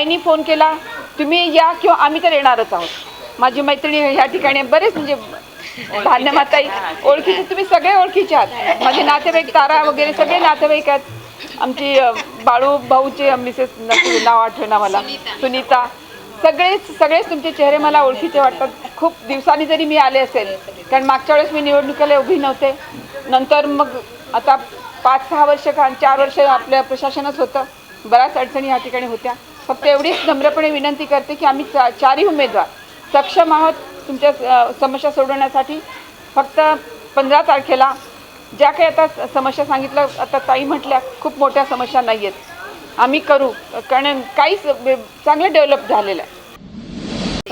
ताईंनी फोन केला तुम्ही या किंवा आम्ही तर येणारच आहोत. माझी मैत्रिणी ह्या ठिकाणी बरेच म्हणजे धान्यमाताई ओळखीचे तुम्ही सगळे ओळखीचे आहात. माझे नातेवाईक तारा वगैरे सगळे नातेवाईक आहेत. आमची बाळू भाऊचे मिसेस नाव आठवेना मला. सुनीता. सगळेच सगळेच तुमचे चेहरे मला ओळखीचे वाटतात. खूप दिवसांनी जरी मी आले असेल कारण मागच्या वेळेस मी निवडणुकीला उभी नव्हते. नंतर मग आता पाच सहा वर्ष का चार वर्ष आपल्या प्रशासनच होतं. बऱ्याच अडचणी या ठिकाणी होत्या. फक्त एवढीच नम्रपणे विनंती करते की आम्ही चा चारही उमेदवार सक्षम आहोत तुमच्या समस्या सोडवण्यासाठी. फक्त पंधरा तारखेला ज्या काही आता समस्या सांगितलं आता ताई म्हटल्या खूप मोठ्या समस्या नाही आहेत आम्ही करू कारण काहीच चांगलं डेव्हलप झालेलं आहे.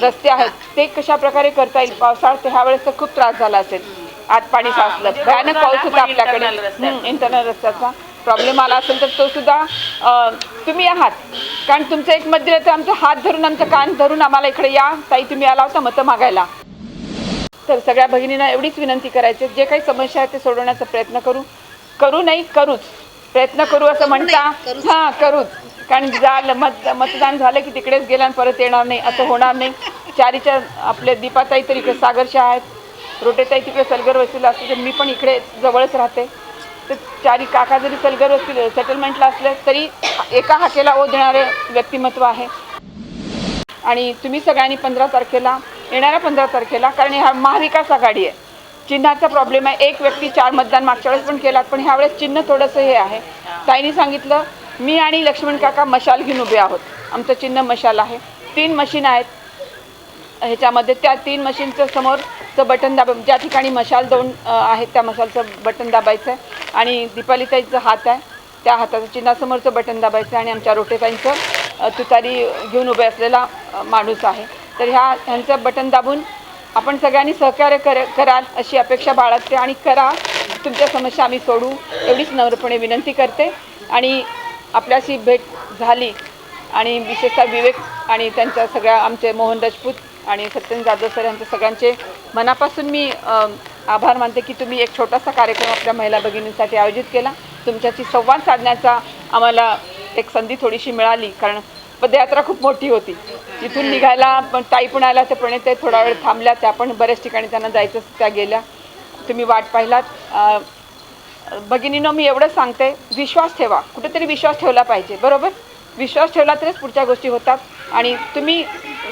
रस्ते आहेत ते कशा प्रकारे करता येईल? पावसाळ्यात ह्या वेळेस तर खूप त्रास झाला असेल. आत पाणी साचलं. भयानक पाऊस होता आपल्याकडे. इंटरनल रस्त्याचा प्रॉब्लेम आला असेल तर तो सुद्धा तुम्ही आहात. कारण तुमचं एक मत दिलं तर आमचा हात धरून आमचं कान धरून आम्हाला इकडे या. ताई तुम्ही आला होता मतं मागायला. तर सगळ्या भगिनींना एवढीच विनंती करायची आहे, जे काही समस्या आहे ते सोडवण्याचा प्रयत्न करू. करू नाही करूच. प्रयत्न करू असं म्हणता. हां करूच. कारण झालं मत मतदान झालं की तिकडेच गेलं आणि परत येणार नाही. असं होणार नाही. चारीच्या आपल्या दीपाताई तर इकडे सागरच्या आहेत. रोटेताई तिकडे सलगर वस्तीला असते तर मी पण इकडे जवळच राहते. तर चारी काका जरी सलगर असतील सेटलमेंटला असले तरी एका हाकेला ओ देणारे व्यक्तिमत्व आहे. आणि तुम्ही सगळ्यांनी पंधरा तारखेला येणाऱ्या पंधरा तारखेला कारण हा महाविकास आघाडी आहे. चिन्हाचा प्रॉब्लेम आहे. एक व्यक्ती चार मतदान मागच्या वेळेस पण केलात पण ह्यावेळेस चिन्ह थोडंसं हे आहे. ताईंनी सांगितलं मी आणि लक्ष्मण काका मशाल घेऊन उभे आहोत. आमचं चिन्ह मशाल आहे. तीन मशीन आहेत. ह्याच्यामध्ये त्या तीन मशीनचं समोरचं बटन दाब ज्या ठिकाणी मशाल दोन आहेत त्या मशालचं बटन दाबायचं आहे. आणि दीपालीताईचं हात आहे. त्या हाताचं चिन्हासमोरचं बटन दाबायचं आणि आमच्या रोटेताईंचं तुतारी घेऊन उभे असलेला माणूस आहे. तर ह्या ह्यांचं बटन दाबून आपण सगळ्यांनी सहकार्य कर कराल अशी अपेक्षा बाळगते आणि करा. तुमच्या समस्या आम्ही सोडू. एवढीच नम्रपणे विनंती करते. आणि आपल्याशी भेट झाली आणि विशेषतः विवेक आणि त्यांच्या सगळ्या आमचे मोहन राजपूत आणि सत्यन जाधव सर यांचे सगळ्यांचे मनापासून मी आभार मानते की तुम्ही एक छोटासा कार्यक्रम आपल्या महिला भगिनींसाठी आयोजित केला. तुमच्याशी संवाद साधण्याचा आम्हाला एक संधी थोडीशी मिळाली कारण पदयात्रा खूप मोठी होती. तिथून निघायला पण ताई पण आल्या तर पण ते थोडा वेळ थांबल्या त्या पण बऱ्याच ठिकाणी त्यांना जायचं त्या गेल्या. तुम्ही वाट पाहिलात. भगिनीनं मी एवढं सांगते विश्वास ठेवा. कुठेतरी विश्वास ठेवला पाहिजे बरोबर? विश्वास ठेवला तरच पुढच्या गोष्टी होतात. आणि तुम्ही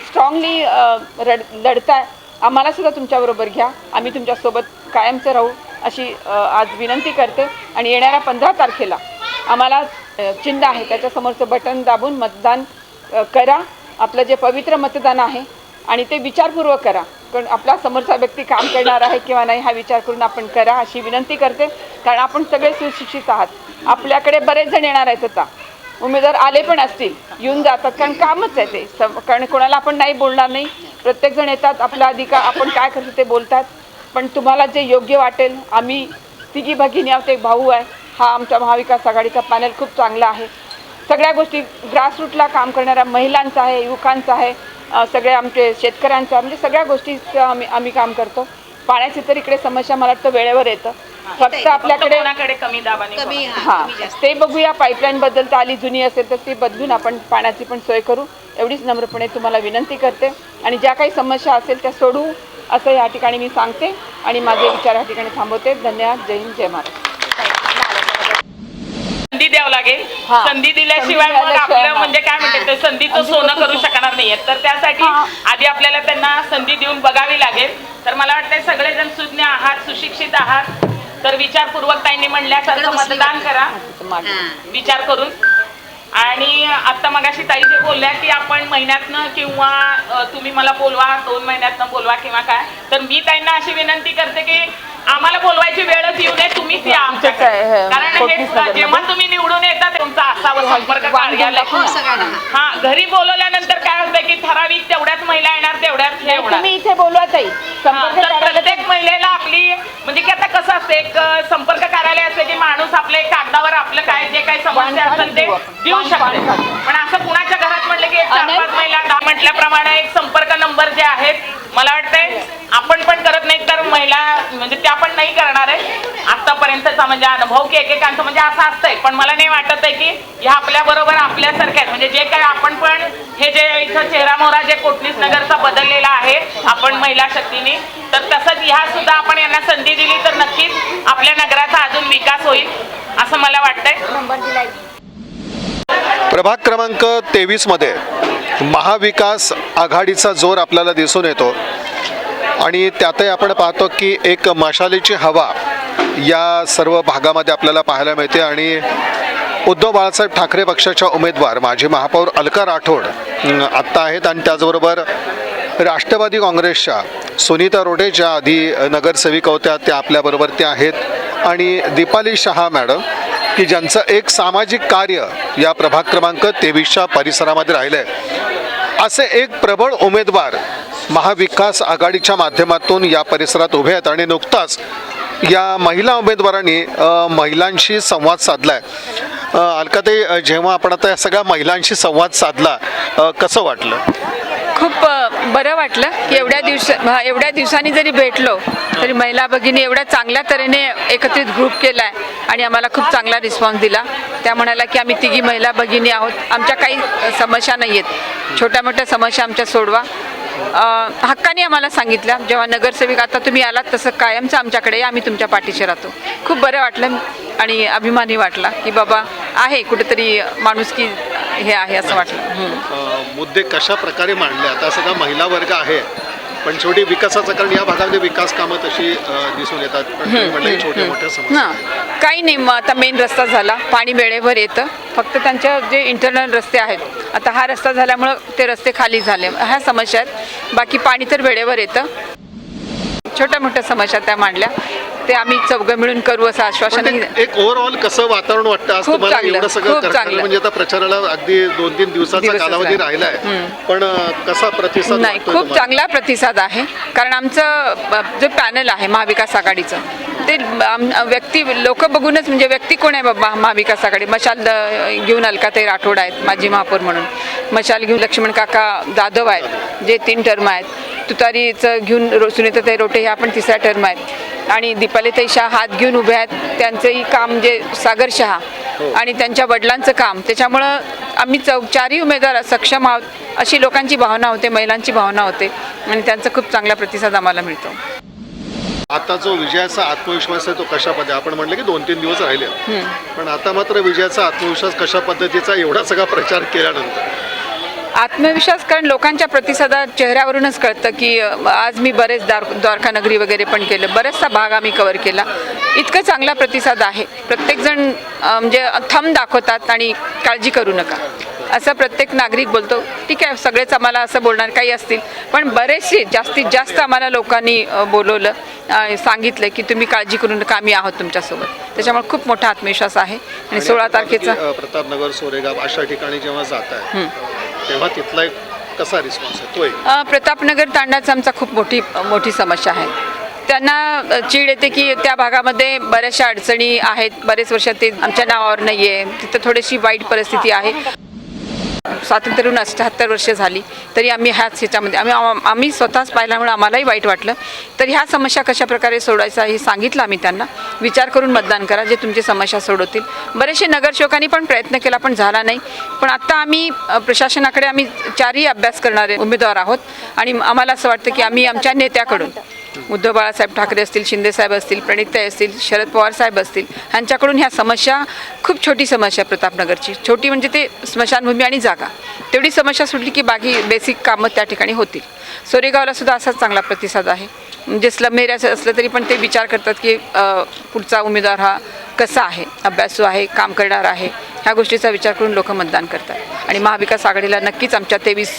स्ट्रॉंगली रड लढताय. आम्हाला सुद्धा तुमच्याबरोबर घ्या. आम्ही तुमच्यासोबत कायमचं राहू अशी आज विनंती करते. आणि येणाऱ्या पंधरा तारखेला आम्हाला चिन्ह आहे. त्याच्यासमोरचं बटन दाबून मतदान करा. आपलं जे पवित्र मतदान आहे आणि ते विचारपूर्वक करा. कारण आपला समोरचा व्यक्ती काम करणार आहे किंवा नाही हा विचार करून आपण करा अशी विनंती करते. कारण आपण सगळे सुशिक्षित आहात. आपल्याकडे बरेच जण येणार आहेत आता. उमेदवार आले पण असतील. येऊन जातात. कारण कामच आहे ते. कारण कोणाला आपण नाही बोलणार नाही. प्रत्येकजण येतात आपला अधिकार आपण काय करतो ते बोलतात. पण तुम्हाला जे योग्य वाटेल आम्ही तिघी भगिनी आहोत एक भाऊ आहे हा आमच्या महाविकास आघाडीचा पॅनल खूप चांगला आहे. सगळ्या गोष्टी ग्रासरूटला काम करणाऱ्या महिलांचा आहे युवकांचा आहे सगळ्या सगळे आमचे शेतकऱ्यांचा म्हणजे सगळ्या गोष्टीचं आम्ही आम्ही काम करतो. पाण्याची तर इकडे समस्या मला वाटतं वेळेवर येतं. फक्त आपल्याकडे कोणाकडे कमी दाबाने कमी हा, हां कमी जास्त. ते बघूया पाईपलाईन बद्दल तर आली जुनी असेल तर ती बदलून आपण पाण्याची पण सोय करू. एवढीच नम्रपणे तुम्हाला विनंती करते. आणि ज्या काही समस्या असेल त्या सोडू असं या ठिकाणी मी सांगते. आणि माझे विचार या ठिकाणी थांबवते. धन्यवाद. जय हिंद जय महाराष्ट्र. संधी द्यावं लागेल. हा. संधी दिल्याशिवाय संधी मग दिल्याशिवाय, आपलं हा. म्हणजे काय म्हणते ते? संधीचं अगदी सोनं बरोबर. करू शकणार नाहीये तर त्यासाठी हा. आधी आपल्याला त्यांना संधी देऊन बघावी लागेल. तर मला वाटतं सगळेजण सुज्ञ आहात सुशिक्षित आहात तर विचारपूर्वक ताईंनी म्हणल्यासारखं मतदान करा. विचार करून. आणि आता मगाशी बोलल्या की आपण महिन्यातनं किंवा तुम्ही मला बोलवा दोन महिन्यातनं बोलवा किंवा काय तर मी ताईंना अशी विनंती करते की आम्हाला बोलवायची वेळच येऊ नये तुम्हीच या आमच्याकडे. हे, कारण हे. जेव्हा तुम्ही निवडून येता तुमचा असावं संपर्क हो घरी बोलवल्यानंतर काय होतं की ठराविक तेवढ्याच महिला येणार तेवढ्याच हे होणार. तुम्ही इथे बोलवा ताई. संपर्क तर कार्यालयात प्रत्येक महिलेला आपली म्हणजे की आता कसं असतं एक संपर्क कार्यालय असते की माणूस आपले कागदावर आपलं काय जे काही समस्या असेल ते देऊ शकते. पण असं कुणाच्या घरात म्हटलं की एक चार पाच महिला म्हटल्याप्रमाणे एक संपर्क नंबर जे आहेत मला वाटतंय आपण पण करत नाही तर महिला म्हणजे त्या पण नाही करणार आहे आतापर्यंतचा म्हणजे अनुभव की एकेकांचं म्हणजे असं असतंय. पण मला नाही वाटत आहे की ह्या आपल्या बरोबर आपल्यासारख्या म्हणजे जे काय आपण पण हे जे इथं चेहरा मोहरा जे कोटणीस नगरचा बदललेला आहे आपण महिला शक्तीने तर तसंच ह्या सुद्धा आपण यांना संधी दिली तर नक्कीच आपल्या नगराचा अजून विकास होईल असं मला वाटतंय. प्रभाग क्रमांक तेवीसमध्ये महाविकास आघाडीचा जोर आपल्याला दिसून येतो. आणि त्यातही आपण पाहतो की एक मशालीची हवा या सर्व भागामध्ये आपल्याला पाहायला मिळते. आणि उद्धव बाळासाहेब ठाकरे पक्षाच्या उमेदवार माजी महापौर अलका राठोड आत्ता आहेत. आणि त्याचबरोबर राष्ट्रवादी काँग्रेसच्या सुनीता रोडे ज्या आधी नगरसेविका होत्या त्या आपल्याबरोबर त्या आहेत. आणि दीपाली शहा मॅडम की ज्यांचं एक सामाजिक कार्य या प्रभाग क्रमांक तेवीसच्या परिसरामध्ये राहिलं आहे असे एक प्रबळ उमेदवार महाविकास आघाडीच्या माध्यमातून या परिसरात उभे आहेत आणि नुकताच या महिला उमेदवारांनी महिलांशी संवाद साधला आहे अलका ते जेव्हा आपण आता या सगळ्या महिलांशी संवाद साधला कसं वाटलं? बरं वाटलं. की एवढ्या दिवसा एवढ्या दिवसांनी जरी भेटलो तरी महिला भगिनी एवढ्या चांगल्या तऱ्हेने एकत्रित ग्रुप केला आहे आणि आम्हाला खूप चांगला रिस्पॉन्स दिला. त्या म्हणाला की आम्ही तिघी महिला भगिनी आहोत. आमच्या काही समस्या नाही आहेत छोट्या मोठ्या समस्या आमच्या सोडवा. हक्काने आम्हाला सांगितलं जेव्हा नगरसेविक आता तुम्ही आलात तसं कायमचं आमच्याकडे या, आम्ही तुमच्या पाठीशी राहतो. खूप बरं वाटलं आणि अभिमानी वाटला की बाबा आहे कुठेतरी माणुसकी हे आहे असं वाटलं. हं. मुद्दे कशा प्रकारे मांडले? आता सगळा महिला वर्ग आहे पण शेवटी विकासाचं कारण या भागामध्ये विकास कामं तशी अ, दिसून येतात. पण तुम्ही म्हणलं की छोट्या मोठ्या समस्या. हां. काही नाही मग आता मेन रस्ता झाला. पाणी वेळेवर येतं. फक्त त्यांच्या जे इंटरनल रस्ते आहेत आता हा रस्ता झाल्यामुळं ते रस्ते खाली झाले. ह्या समस्या आहेत. बाकी पाणी तर वेळेवर येतं. छोट्या मोठ्या समस्या त्या मांडल्या. ते आम्ही चौघं मिळून करू असं आश्वासन एक ओव्हरऑल कसं वातावरण वाटतं? आज खूप तुम्हाला चांगलं, एवढं सगळं खूप करताना चांगलं. म्हणजे आता प्रचाराला अगदी दोन तीन दिवसाचा कालावधी राहिला. पण कसा प्रतिसाद नाही खूप? चांगला प्रतिसाद आहे. कारण आमचं जे पॅनल आहे महाविकास आघाडीचं ते व्यक्ती लोक बघूनच म्हणजे व्यक्ती कोण आहे बाबा महाविकास आघाडी? मशाल घेऊन अलकाताई राठोड आहेत माजी महापौर म्हणून. मशाल घेऊन लक्ष्मण काका जाधव आहेत जे तीन टर्म आहेत. तुतारीचं घेऊन रो सुनीताताई रोटे ह्या पण तिसऱ्या टर्म आहेत. आणि दीपालीताई शाह हात घेऊन उभे आहेत. त्यांचंही काम जे सागर शहा आणि त्यांच्या वडिलांचं काम. त्याच्यामुळं आम्ही चौ चारही उमेदवार सक्षम आहोत. अशी लोकांची भावना होते महिलांची भावना होते. आणि त्यांचा खूप चांगला प्रतिसाद आम्हाला मिळतो. आता जो विजयाचा आत्मविश्वास आहे तो कशा पद्धती आपण म्हटलं की दोन तीन दिवस राहिले. पण आता मात्र विजयाचा आत्मविश्वास कशा पद्धतीचा एवढा सगळा प्रचार केल्यानंतर. आत्मविश्वास कारण लोकांच्या प्रतिसादात चेहऱ्यावरूनच कळतं की आज मी बरेच द्वार द्वारका नगरी वगैरे पण केलं. बरेचसा भाग आम्ही कवर केला. इतकं चांगला प्रतिसाद आहे. प्रत्येकजण म्हणजे थंब दाखवतात आणि काळजी करू नका. असं प्रत्येक नागरिक बोलतो ठीक आहे सगळेच आम्हाला असं बोलणार काही असतील. पण बरेचसे जास्तीत जास्त आम्हाला लोकांनी बोलवलं सांगितलं की तुम्ही काळजी करू नका आम्ही आहोत तुमच्यासोबत. त्याच्यामुळे खूप मोठा आत्मविश्वास आहे. आणि सोळा तारखेचा प्रतापनगर सोरेगाव अशा ठिकाणी जेव्हा जात आहे तेव्हा तिथला एक कसा रिस्पॉन्स आहे? अ, प्रतापनगर तांडाचा आमचा खूप मोठी मोठी समस्या आहे. त्यांना चीड येते की त्या भागामध्ये बऱ्याचशा अडचणी आहेत. बरेच वर्ष ते आमच्या नावावर नाही आहे तिथं थोडीशी वाईट परिस्थिती आहे. स्वातंत्र्य येऊन अठ्ठ्याहत्तर वर्ष झाली तरी आम्ही ह्याच ह्याच्यामध्ये आम्ही आम्ही स्वतःच पाहिल्यामुळे आम्हालाही वाईट वाटलं. तर ह्या समस्या कशा प्रकारे हे सांगितलं आम्ही त्यांना. विचार करून मतदान करा जे तुमची समस्या सोडवतील. बरेचसे नगरसेवकांनी पण प्रयत्न केला पण झाला नाही. पण आत्ता आम्ही प्रशासनाकडे आम्ही चारही अभ्यास करणारे उमेदवार आहोत. आणि आम्हाला असं वाटतं की आम्ही आमच्या नेत्याकडून उद्धव बाळासाहेब ठाकरे असतील शिंदेसाहेब असतील प्रणितताई असतील शरद पवार साहेब असतील ह्यांच्याकडून ह्या समस्या खूप छोटी समस्या प्रतापनगरची. छोटी म्हणजे ते स्मशानभूमी आणि जागा. तेवढी समस्या सुटली की बाकी बेसिक कामं त्या ठिकाणी होतील. सोरेगावला सुद्धा असाच चांगला प्रतिसाद आहे. म्हणजे स्लम एरिया असलं तरी पण ते विचार करतात की पुढचा उमेदवार हा कसा आहे? अभ्यासू आहे काम करणार आहे ह्या गोष्टीचा विचार करून लोक मतदान करतात. आणि महाविकास आघाडीला नक्कीच आमच्या तेवीस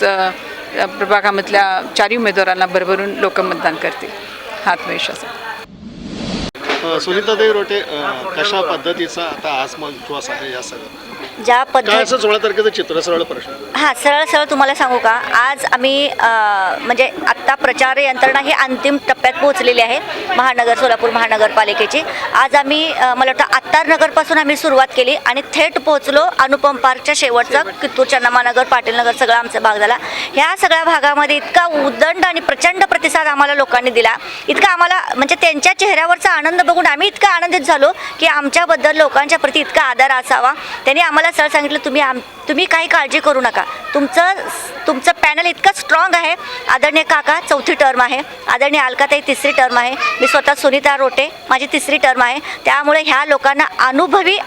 प्रभागामधल्या चारही उमेदवारांना भरभरून लोक मतदान करतील. आत्मविश्वास आहे. अ, सुनीतादेवी रोटे कशा पद्धतीचा आता आत्मविश्वास आहे या सगळं? ज्या काय पद्धत असं सोळा तारखेचं चित्र? सरळ प्रश्न. हां सरळ सरळ तुम्हाला सांगू का? आज आम्ही अ, म्हणजे आत्ता प्रचार यंत्रणा ही अंतिम टप्प्यात पोहोचलेली आहे महानगर सोलापूर महानगरपालिकेची. आज आम्ही अ, मला वाटतं आत्तार नगरपासून आम्ही सुरुवात केली आणि थेट पोहोचलो अनुपम पार्कच्या शेवटचा कित्तूरच्या नमानगर पाटील नगर सगळा आमचा भाग झाला. ह्या सगळ्या भागामध्ये इतका उदंड आणि प्रचंड प्रतिसाद आम्हाला लोकांनी दिला. इतका आम्हाला म्हणजे त्यांच्या चेहऱ्यावरचा आनंद बघून आम्ही इतका आनंदित झालो की आमच्याबद्दल लोकांच्या प्रती इतका आदर असावा. त्यांनी आम्हाला सर सांगितलं तुम्ही आम तुम्ही काही काळजी करू नका. तुमचं तुमचं पॅनल इतकं स्ट्रॉंग आहे. आदरणीय काका चौथी टर्म आहे. आदरणीय अलकाताई तिसरी टर्म आहे. मी स्वतः सुनीता रोटे माझी तिसरी टर्म आहे. त्यामुळे ह्या लोकांना अनुभवी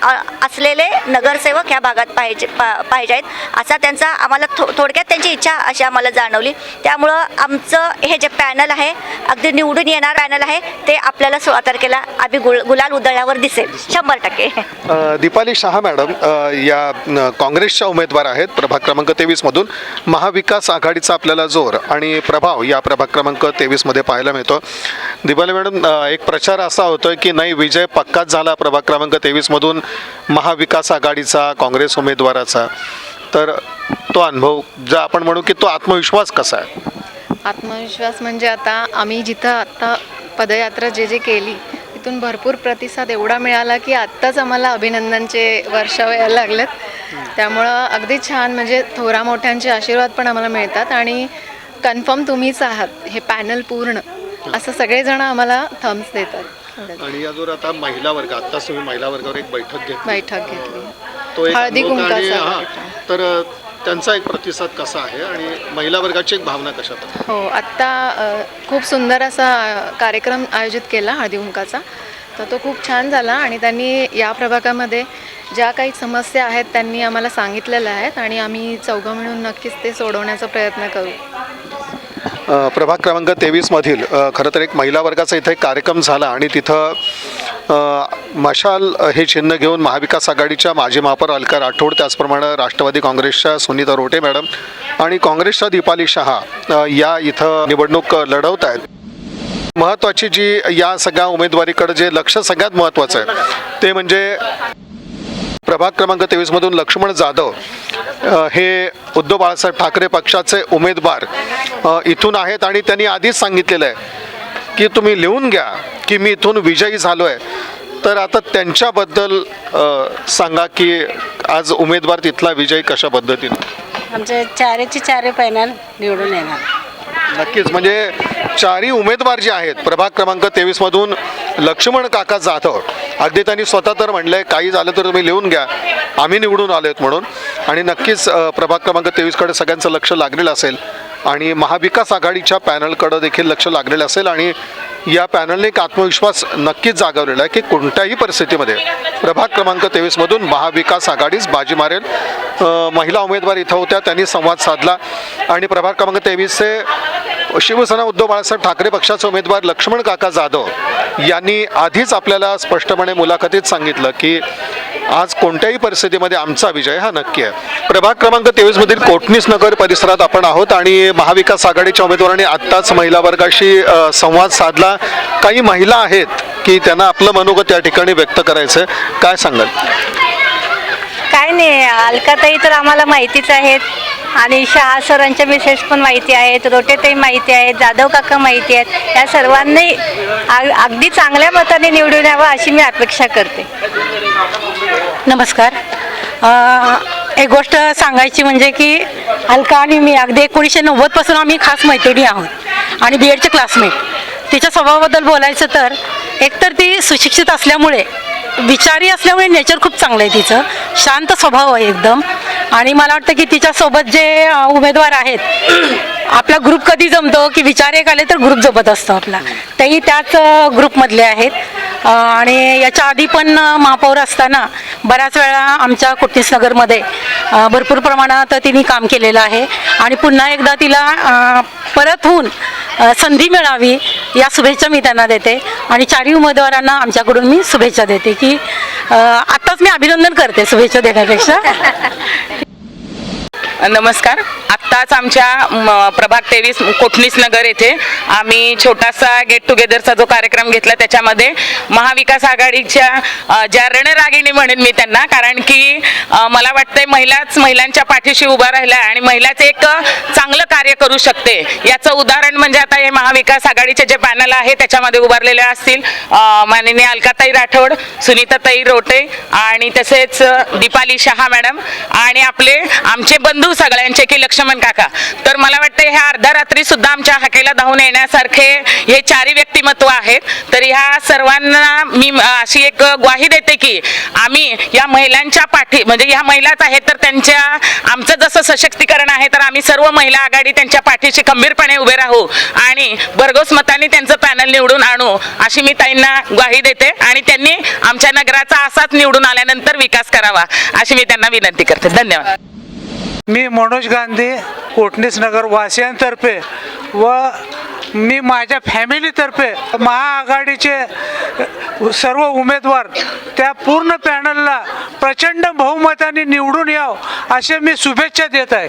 असलेले नगरसेवक ह्या भागात पाहिजे पा पाहिजे आहेत. असा त्यांचा आम्हाला थो थोडक्यात त्यांची इच्छा अशी आम्हाला जाणवली. त्यामुळं आमचं हे जे पॅनल आहे अगदी निवडून येणार पॅनल आहे ते आपल्याला सोळा तारखेला आम्ही गुल गुलाल उधळल्यावर दिसेल. शंभर टक्के. दीपाली शहा मॅडम या काँग्रेसच्या उमेदवार आहेत. प्रभाग क्रमांक तेवीसमधून महाविकास आघाडीचा आपल्याला जोर आणि प्रभाव या प्रभाग क्रमांक तेवीसमध्ये पाहायला मिळतो. दिपाली मॅडम एक प्रचार असा होतोय की नाही विजय पक्काच झाला प्रभाग क्रमांक तेवीसमधून महाविकास आघाडीचा काँग्रेस उमेदवाराचा. तर तो अनुभव जर आपण म्हणू की तो आत्मविश्वास कसा आहे? आत्मविश्वास म्हणजे आता आम्ही जिथं आत्ता पदयात्रा जे जे केली तिथून भरपूर प्रतिसाद एवढा मिळाला की आत्ताच आम्हाला अभिनंदनचे वर्ष यायला लागलेत. त्यामुळं अगदी छान म्हणजे थोरा मोठ्यांचे आशीर्वाद पण आम्हाला मिळतात आणि कन्फर्म तुम्हीच आहात. हे पॅनल पूर्ण. असं सगळेजण आम्हाला थम्स देतात. आणि याजवर आता महिला वर्ग आत्ताच तुम्ही महिला वर्गावर एक बैठक घेतली. बैठक घेतली. हळदी कुंकाचा. तर त्यांचा एक प्रतिसाद कसा आहे आणि महिला वर्गाची एक भावना कशा हो आत्ता अ, खूप सुंदर असा अ, कार्यक्रम आयोजित केला हळदीहुंकाचा तर तो खूप छान झाला आणि त्यांनी या प्रभागामध्ये ज्या काही समस्या आहेत त्यांनी आम्हाला सांगितलेल्या आहेत आणि आम्ही चौघं मिळून नक्कीच ते सोडवण्याचा प्रयत्न करू. प्रभाग क्रमांक तेवीसमधील खरं तर एक महिला वर्गाचा इथे एक कार्यक्रम झाला आणि तिथं मशाल हे चिन्ह घेऊन महाविकास आघाडीच्या माजी महापौर अलका राठोड त्याचप्रमाणे राष्ट्रवादी काँग्रेसच्या सुनीता रोटे मॅडम आणि काँग्रेसच्या दीपाली शहा या इथं निवडणूक लढवत आहेत. महत्त्वाची जी या सगळ्या उमेदवारीकडे जे लक्ष सगळ्यात महत्त्वाचं आहे ते म्हणजे प्रभाग क्रमांक तेवीसमधून लक्ष्मण जाधव हे उद्धव बाळासाहेब ठाकरे पक्षाचे उमेदवार इथून आहेत आणि त्यांनी आधीच सांगितलेलं आहे की तुम्ही लिहून घ्या की मी इथून विजयी झालो आहे तर आता त्यांच्याबद्दल सांगा की आज उमेदवार तिथला विजयी कशा पद्धतीनं? आमचे चारेचे चारे पॅनल निवडून येणार. नक्कीच म्हणजे चारही उमेदवार जे आहेत प्रभाग क्रमांक तेवीसमधून लक्ष्मण काका जाधव अगदी त्यांनी स्वतः तर म्हणलंय काही झालं तर तुम्ही लिहून घ्या. आम्ही निवडून आलो आहेत म्हणून. आणि नक्कीच प्रभाग क्रमांक तेवीसकडे सगळ्यांचं लक्ष लागलेलं असेल. आणि महाविकास आघाडीच्या पॅनलकडं देखील लक्ष लागलेलं असेल आणि या पॅनलने एक आत्मविश्वास नक्कीच जागवलेला आहे की कोणत्याही परिस्थितीमध्ये प्रभाग क्रमांक तेवीसमधून महाविकास आघाडीच बाजी मारेल. महिला उमेदवार इथं होत्या त्यांनी संवाद साधला. आणि प्रभाग क्रमांक तेवीसचे शिवसेना उद्धव बाळासाहेब ठाकरे पक्षाचे उमेदवार लक्ष्मण काका जाधव यांनी आधीच आपल्याला स्पष्टपणे मुलाखतीत सांगितलं की आज कोणत्याही परिस्थितीमध्ये आमचा विजय हा नक्की आहे. प्रभाग क्रमांक तेवीस मधील कोटणीस नगर परिसरात आपण आहोत आणि महाविकास आघाडीच्या उमेदवारांनी आत्ताच महिला वर्गाशी संवाद साधला. काही महिला आहेत की त्यांना आपलं मनोगत त्या ठिकाणी व्यक्त करायचं आहे काय सांगाल? काय नाही अलकाताई तर आम्हाला माहितीच आहेत. आणि शहा सरांच्या मेसेज पण माहिती आहेत रोटेताई माहिती आहेत जाधव काका माहिती आहेत. या सर्वांनी अगदी चांगल्या मताने निवडून यावं अशी मी अपेक्षा करते. नमस्कार. एक गोष्ट सांगायची म्हणजे की अलका आणि मी अगदी एकोणीसशे नव्वदपासून आम्ही खास मैत्रिणी आहोत आणि बी एडचे क्लासमेट तिच्या स्वभावाबद्दल बोलायचं तर एकतर ती सुशिक्षित असल्यामुळे विचारी असल्यामुळे नेचर खूप चांगलं आहे तिचं. शांत स्वभाव आहे एकदम. आणि मला वाटतं की तिच्यासोबत जे उमेदवार आहेत आपला ग्रुप कधी जमतो की विचार एक आले तर ग्रुप जमत असतो आपला. तेही त्याच ग्रुपमधले आहेत. आणि याच्या आधी पण महापौर असताना बऱ्याच वेळा आमच्या कुटनीसनगरमध्ये भरपूर प्रमाणात तिने काम केलेलं आहे. आणि पुन्हा एकदा तिला परत होऊन संधी मिळावी या शुभेच्छा मी त्यांना देते. आणि चारही उमेदवारांना आमच्याकडून मी शुभेच्छा देते की आत्ताच मी अभिनंदन करते शुभेच्छा देण्यापेक्षा. नमस्कार. आत्ताच आमच्या प्रभाग तेवीस कोठणीस नगर येथे आम्ही छोटासा गेट टुगेदरचा जो कार्यक्रम घेतला त्याच्यामध्ये महाविकास आघाडीच्या ज्या रणरागिणी म्हणेन मी त्यांना कारण की मला वाटतंय महिलाच महिलांच्या पाठीशी उभा राहिल्या आणि महिलाच एक चांगलं कार्य करू शकते. याचं उदाहरण म्हणजे आता हे महाविकास आघाडीचे जे पॅनल आहे त्याच्यामध्ये उभारलेले असतील माननीय अलकाताई राठोड सुनीताताई रोटे आणि तसेच दीपाली शहा मॅडम आणि आपले आमचे बंधू सगळ्यांचे की लक्ष्मण काका. तर मला वाटतं ह्या अर्ध्या रात्री सुद्धा आमच्या हाकेला धावून येण्यासारखे हे चारही व्यक्तिमत्व आहेत. तर ह्या सर्वांना मी अशी एक ग्वाही देते की आम्ही या महिलांच्या पाठी म्हणजे ह्या महिलाच आहेत तर त्यांच्या आमचं जसं सशक्तीकरण आहे तर आम्ही सर्व महिला आघाडी त्यांच्या पाठीशी खंबीरपणे उभे राहू आणि भरघोस मताने त्यांचं पॅनल निवडून आणू अशी मी ताईंना ग्वाही देते आणि त्यांनी आमच्या नगराचा असाच निवडून आल्यानंतर विकास करावा अशी मी त्यांना विनंती करते. धन्यवाद. मी मनोज गांधी कोटणीस नगर वासियांतर्फे व मी माझ्या फॅमिलीतर्फे महाआघाडीचे सर्व उमेदवार त्या पूर्ण पॅनलला प्रचंड बहुमताने निवडून याव असे मी शुभेच्छा देत आहे.